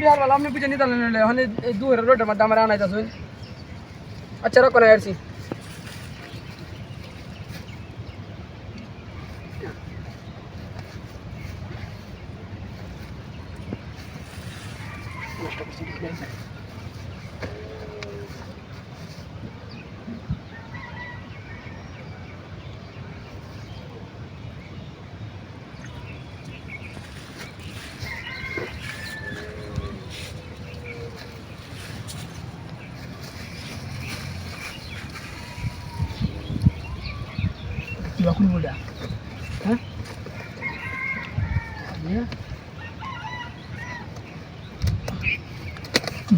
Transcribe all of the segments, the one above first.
বিহার বেলা, আপনি বুঝে নিতে হলে দূর রোডের মধ্যে আমার আনাই যাচ্ছেন আচ্ছা রকম আসছি যখন বলে হ্যাঁ?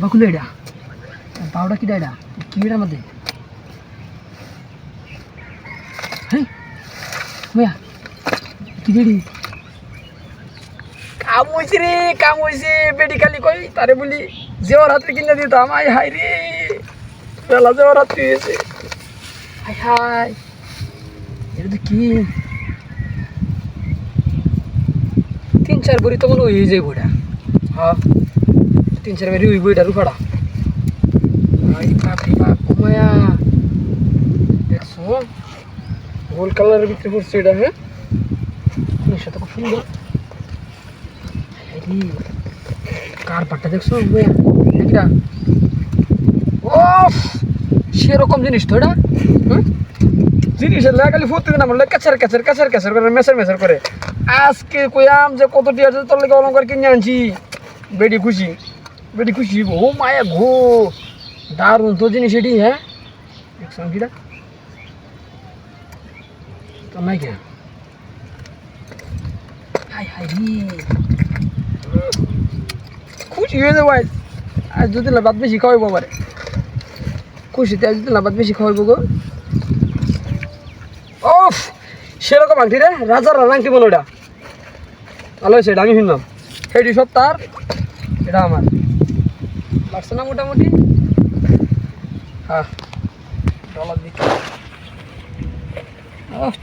বকুল এটা। পাউডা কিটা এটা? কি এটার মধ্যে হ্যাঁ কি দিড়ি কাম রে, কাম হয়েছে মেডিকালি কই? তারে বলি হাতে কিনে দিতাম। আই হাই রে। বেলা জেওয়ার হাতে হয়েছে হাই হাই এটা কি তিন চার বড়ি তো মনে হয়ে যায় বইটা হ্যাঁ তিন চার বারি ওই বইটা রুখাড়া আই বাপরে বাপ ঘুমায়া দেখছ? গোল কালারের ভিতরে পড়ছে এটা হ্যাঁ? জিনিসটা খুব সুন্দর। কার পাটটা দেখছ? এটা ও সেরকম জিনিস তো এটা হুম জিনিসের লাগা খালি ফুটতে না, বললে ক্যাচার ক্যাচার ক্যাচার ক্যাচার করে মেসার মেসার করে। আজকে কইয়াম যে কত টি আছে, তোর লেগে অলঙ্কার কিনে আনছি। বেডি খুশি বেডি খুশি ও মায়া ঘো দারুণ তো জিনিস এটি হ্যাঁ? দেখছিলাম কিটা তো কে হাই হাই খুশি হয়ে যাব আজ। যদি লাভ বেশি খাওয়াইবো আবার। খুশিতে আজ যদি লাভ বেশি খাওয়াইবো গো। সেরকম আংটি রে, রাজার আংটি বলো এটা। ভালো হয়েছে এটা, আমি শুনলাম। সেটি সব তার এটা আমার। লাগছে না মোটামুটি? হ্যাঁ।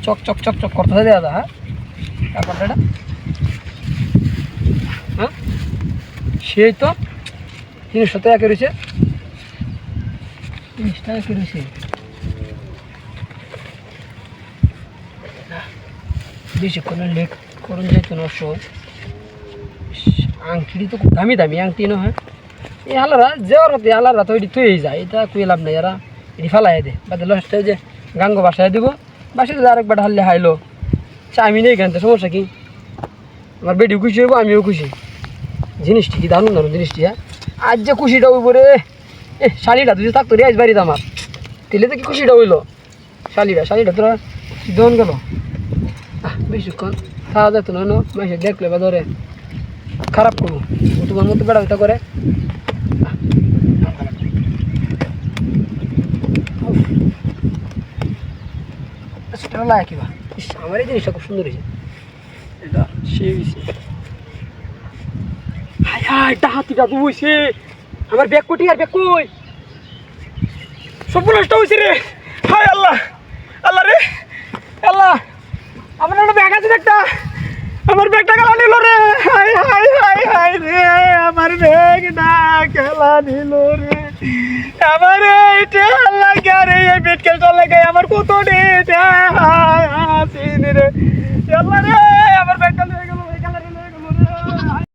চক চক চক চক করতে দেওয়া দা হ্যাঁ? ব্যাপারটা এটা। হ্যাঁ? সেই তো। জিনিসটা তো একে রয়েছে। জিনিসটা একে রয়েছে। বেশিক্ষণ লেট করুন যেত না সহজ আংটি তো খুব দামি দামি আংটি নহয় এই হালারা যাওয়ার মতো হালারা তো এটি তুই যায়, এটা কুয়ে লাভ নাই, এরা এটি ফেলাই দে। বাদে লাস্টে যে গাঙ্গ বাসায় দিব, বাসায় আরেকবার হারলে হাইলো। চা আমি নেই কেন সমস্যা কি? আমার বেটিও খুশি হইব, আমিও খুশি। জিনিসটি কি দারুণ দারুণ জিনিসটি হ্যাঁ? আজ যে খুশিটা হইব রে, এ, শালিটা তুই থাকতো রে, আজ বাড়িতে আমার। তেলে তো কি খুশিটা হইল? শালিটা শালিটা তোরা দন গেল? বেশিক্ষণ খাওয়া যেত না মাসে দেখলে বা ধরে। খারাপ করব তোমার মতো বেড়া করে। উফ। আচ্ছা, লাগে কিবা। আমার এই জিনিসটা খুব সুন্দর হয়েছে। এটা সেই হাই হাই ডাহাতিটা তো হয়েছে। আমার ব্যাগ কোটি আর ব্যাগ কই? সব নষ্ট হয়েছে রে হাই আল্লাহ আল্লাহ রে আল্লাহ আমার একটা ব্যাগ আছে একটা আমার ব্যাগটা খেলা নিল রে হাই হাই হাই হাই রে আমার ব্যাগটা আমার কত রে। এটা রে।